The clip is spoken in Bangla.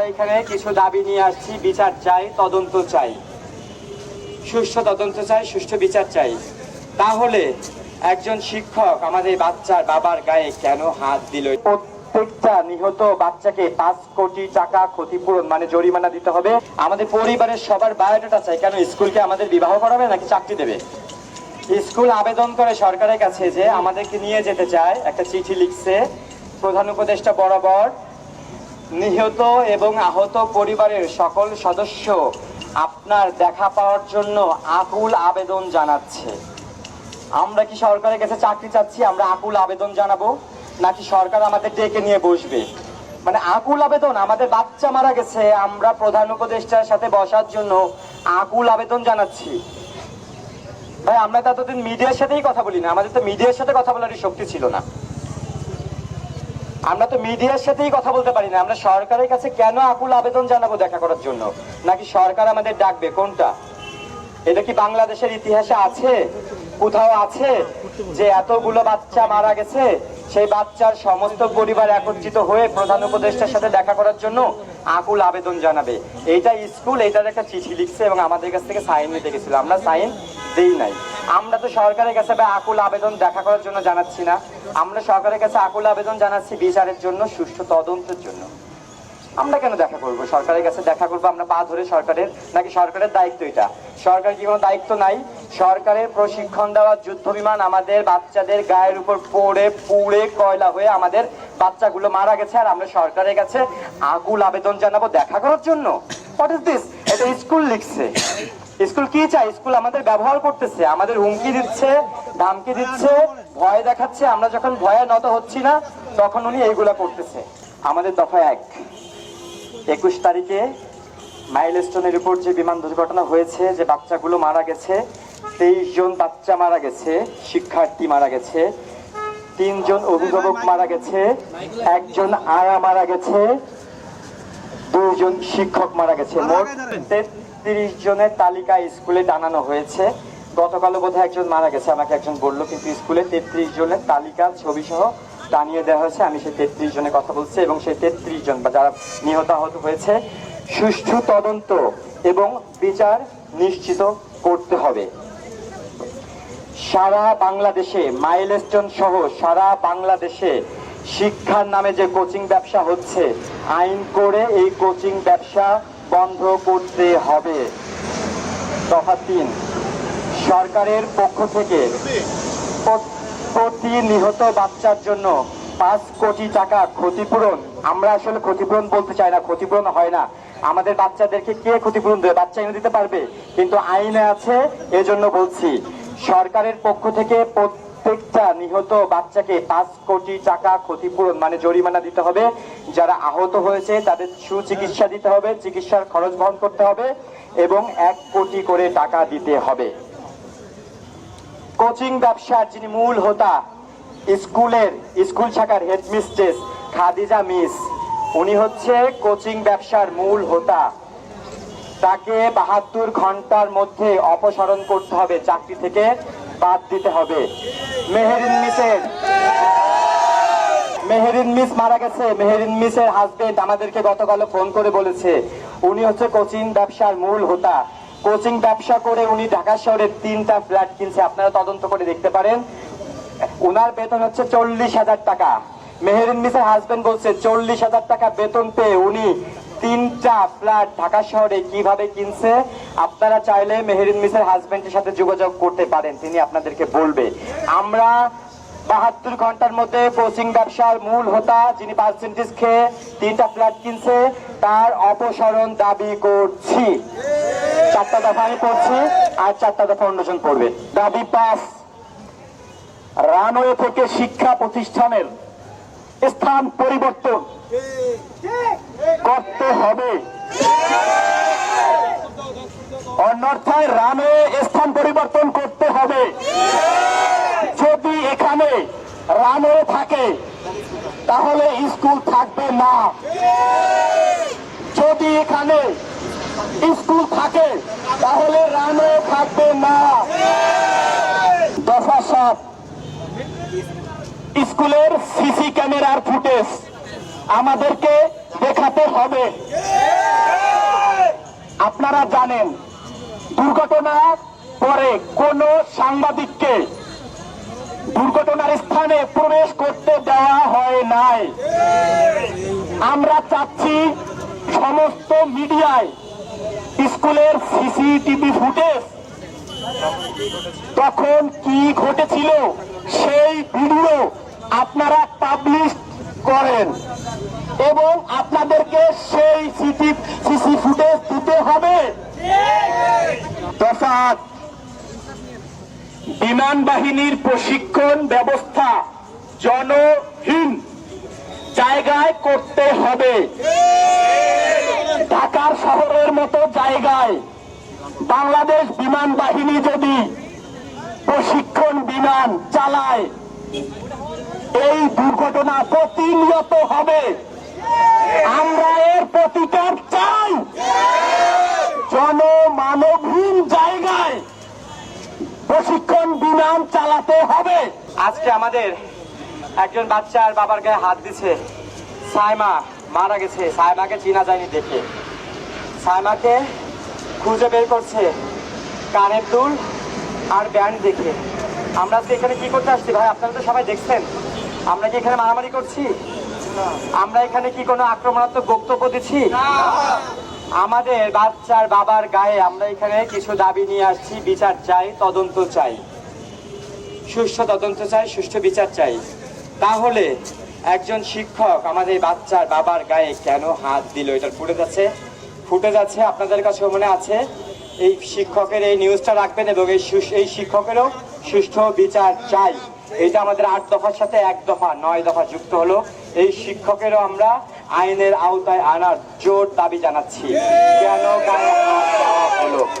আমরা এখানে কিছু দাবি নিয়ে আসছি, বিচার চাই, তদন্ত চাই। সুষ্ঠু তদন্ত চাই, সুষ্ঠু বিচার চাই। তাহলে একজন শিক্ষক আমাদের বাচ্চার বাবার গায়ে কেন হাত দিল? প্রত্যেকটা নিহত বাচ্চাকে পাঁচ কোটি টাকা ক্ষতিপূরণ মানে জরিমানা দিতে হবে। আমাদের পরিবারের সবার বায়োডাটা চাই, কেন স্কুলকে আমাদের বিবাহ করাবে নাকি চাকরি দেবে? স্কুল আবেদন করে সরকারের কাছে যে আমাদেরকে নিয়ে যেতে চায়, একটা চিঠি লিখছে। প্রধান উপদেষ্টা বরাবর নিহত এবং আহত পরিবারের সকল সদস্য আপনার দেখা পাওয়ার জন্য আকুল আবেদন জানাচ্ছে। আমরা কি সরকারের কাছে চাকরি চাচ্ছি? আমরা আকুল আবেদন জানাব? নাকি সরকার আমাদের ডেকে নিয়ে বসবে? মানে আকুল আবেদন, আমাদের বাচ্চা মারা গেছে, আমরা প্রধান উপদেষ্টার সাথে বসার জন্য আকুল আবেদন জানাচ্ছি। ভাই, আমরা তো এতদিন মিডিয়ার সাথেই কথা বলি না। আমাদের তো মিডিয়ার সাথে কথা বলারই শক্তি ছিল না। আমরা তো মিডিয়ার সাথেই কথা বলতে পারি না। আমরা সরকারের কাছে কেন আকুল আবেদন জানাব দেখা করার জন্য? নাকি সরকার আমাদের ডাকবে? কোনটা? এটা কি বাংলাদেশের ইতিহাসে আছে? কোথাও আছে? যে এতগুলো বাচ্চা মারা গেছে, সেই বাচ্চার সমস্ত পরিবার একত্রিত হয়ে প্রধান উপদেষ্টার সাথে দেখা করার জন্য আকুল আবেদন জানাবে। এইটা স্কুল, এইটার একটা চিঠি লিখছে এবং আমাদের কাছ থেকে সাইন নিতে গেছিল। আমরা সাইন দেই নাই। আমরা তো সরকারের কাছে আকুল আবেদন দেখা করার জন্য জানাচ্ছি না। আমরা সরকারের কাছে আকুল আবেদন জানাচ্ছি বিচারের জন্য, সুষ্ঠু তদন্তের জন্য। আমরা কেন দেখা করব? সরকারের কাছে দেখা করব আমরা পা ধরে সরকারের, নাকি সরকারের দায়িত্ব এটা? সরকার কি কোনো দায়িত্ব নাই? সরকারের প্রশিক্ষণ দেওয়া যুদ্ধ বিমান আমাদের বাচ্চাদের গায়ের উপর পড়ে, পুড়ে কয়লা হয়ে আমাদের বাচ্চাগুলো মারা গেছে, আর আমরা সরকারের কাছে আকুল আবেদন জানাব দেখা করার জন্য? হোয়াট ইজ দিস এটা স্কুল লিখছে। স্কুল কি চাই স্কুল আমাদের ব্যবহার করতেছে আমাদের হুমকি দিচ্ছে ধামকি দিচ্ছে ভয় দেখাচ্ছে। আমরা যখন ভয়ে নত হচ্ছি না তখন উনি এইগুলা করতেছে। আমাদের দফা এক। একুশ তারিখে মাইলস্টোনের উপর যে বিমান দুর্ঘটনা হয়েছে যে বাচ্চাগুলো মারা গেছে তেইশ জন বাচ্চা মারা গেছে শিক্ষার্থী মারা গেছে তিনজন অভিভাবক মারা গেছে একজন আয়া মারা গেছে দুইজন শিক্ষক মারা গেছে। মোট তেত্রিশ জনের তালিকা স্কুলে টানানো হয়েছে। গতকালও বোধহয় একজন মারা গেছে, আমাকে একজন বলল, কিন্তু স্কুলে তেত্রিশ জনের তালিকা ছবি সহ টানিয়ে দেওয়া হয়েছে। আমি সেই তেত্রিশ জনের কথা বলছি এবং সেই তেত্রিশ জন বা যারা নিহত আহত হয়েছে, সুষ্ঠু তদন্ত এবং বিচার নিশ্চিত করতে হবে। সারা বাংলাদেশে, মাইলস্টোন সহ সারা বাংলাদেশে শিক্ষার নামে যে কোচিং ব্যবসা হচ্ছে, আইন করে এই কোচিং ব্যবসা বন্ধ করতে হবে। দফা তিন। সরকারের পক্ষ থেকে প্র- প্রতি নিহত বাচ্চার জন্য পাঁচ কোটি টাকা ক্ষতিপূরণ। আমরা আসলে ক্ষতিপূরণ বলতে চাই না, ক্ষতিপূরণ হয় না। আমাদের বাচ্চাদেরকে কে ক্ষতিপূরণ দেবে? বাচ্চা এনে দিতে পারবে। কিন্তু আইনে আছে, এজন্য বলছি, সরকারের পক্ষ থেকে প্রত্যেকটা নিহত বাচ্চাকে পাঁচ কোটি টাকা ক্ষতিপূরণ মানে জরিমানা দিতে হবে। যারা আহত হয়েছে, তাদের সুচিকিৎসা দিতে হবে, চিকিৎসার খরচ বহন করতে হবে এবং এক কোটি করে টাকা দিতে হবে। কোচিং ব্যবসার যিনি মূল হোতা, স্কুলের, স্কুল শাখার হেডমিস্ট্রেস খাদিজা মিস, উনি হচ্ছে কোচিং ব্যবসার মূল হোতা। তাকে বাহাত্তর ঘণ্টার মধ্যে অপসারণ করতে হবে চাকরি থেকে। বাদ দিতে হবে। মেহেরিন মিসের মেহেরিন মিস মারা গেছে। মেহেরিন মিসের হাজবেন্ড আমাদেরকে গতকাল ফোন করে বলেছে। উনি হচ্ছে কোচিং ব্যবসার মূল হোতা। কোচিং ব্যবসা করে উনি ঢাকা শহরে তিনটা ফ্ল্যাট কিনছে। আপনারা তদন্ত করে দেখতে পারেন। ওনার বেতন হচ্ছে চল্লিশ হাজার টাকা। মেহেরিন মিসের হাজবেন্ড বলছে, চল্লিশ হাজার টাকা বেতন পেয়ে উনি তিনটা ফ্ল্যাট ঢাকা শহরে কীভাবে কিনছে, আপনারা চাইলে মেহেরিন মিসের হাজবেন্ডের সাথে যোগাযোগ করতে পারেন, তিনি আপনাদেরকে বলবে। আমরা বাহাত্তর ঘণ্টার মধ্যে কোচিং ব্যবসার মূল হোতা, যিনি পার্সেন্টেজ খেয়ে তিনটা ফ্ল্যাট কিনছে, তার অপসারণ দাবি করছি। চারটা দফা আমি পড়ছি, আর চারটা দফা অন্যজন পড়বে। দাবি পাস রানওয়ে থেকে শিক্ষা প্রতিষ্ঠানের স্থান পরিবর্তন করতে হবে। অন্যথায় রানওয়ে স্থান পরিবর্তন করতে হবে। যদি এখানে রানওয়ে থাকে, তাহলে স্কুল থাকবে না। যদি এখানে স্কুল থাকে, তাহলে রানওয়ে থাকবে না। দফা সাত। স্কুলের সিসি ক্যামেরার ফুটেজ আমাদেরকে দেখাতে হবে। আপনারা জানেন, দুর্ঘটনার পরে কোনো সাংবাদিককে দুর্ঘটনার স্থানে প্রবেশ করতে দেওয়া হয় নাই। আমরা চাচ্ছি সমস্ত মিডিয়ায় স্কুলের সিসিটিভি ফুটেজ, তখন কি ঘটেছিল সেই ভিডিও আপনারা পাবলিশ করেন এবং আপনাদেরকে সেই সিটি, সিসি ফুটেজ দিতে হবে। বিমান বাহিনীর প্রশিক্ষণ ব্যবস্থা জনহীন জায়গায় করতে হবে। ঢাকার শহরের মতো জায়গায় বাংলাদেশ বিমান বাহিনী যদি প্রশিক্ষণ বিমান চালায় এই দুর্ঘটনা প্রতিনিয়ত হবে। আমরা এর প্রতিকার চাই। জনমানবহীন জায়গায় প্রশিক্ষণ বিমান চালাতে হবে। আজকে আমাদের একজন বাচ্চার বাবার গায়ে হাত দিছে। সাইমা মারা গেছে। সাইমাকে চিনা যায়নি দেখে। সাইমাকে খুঁজে বের করছে কানের দুল আর ব্যান্ড দেখে। আমরা আজকে এখানে কি করতে আসছি ভাই? আপনারা তো সবাই দেখছেন। আমরা কি এখানে মারামারি করছি? আমরা এখানে কি কোনো আক্রমণাত্মক বক্তব্য দিচ্ছি? আমাদের বাচ্চার বাবার গায়ে আমরা এখানে কিছু দাবি নিয়ে আসছি বিচার চাই তদন্ত চাই। সুষ্ঠু তদন্ত চাই সুষ্ঠু বিচার চাই। তাহলে একজন শিক্ষক আমাদের বাচ্চার বাবার গায়ে কেন হাত দিল? এটা ফুটে যাচ্ছে ফুটে যাচ্ছে আপনাদের কাছে মনে আছে? এই শিক্ষকের এই নিউজটা রাখবেন এবং এই এই শিক্ষকেরও সুষ্ঠু বিচার চাই। এইটা আমাদের আট দফার সাথে এক দফা, নয় দফা যুক্ত হলো। এই শিক্ষকেরও আমরা আইনের আওতায় আনার জোর দাবি জানাচ্ছি। কেন হলো?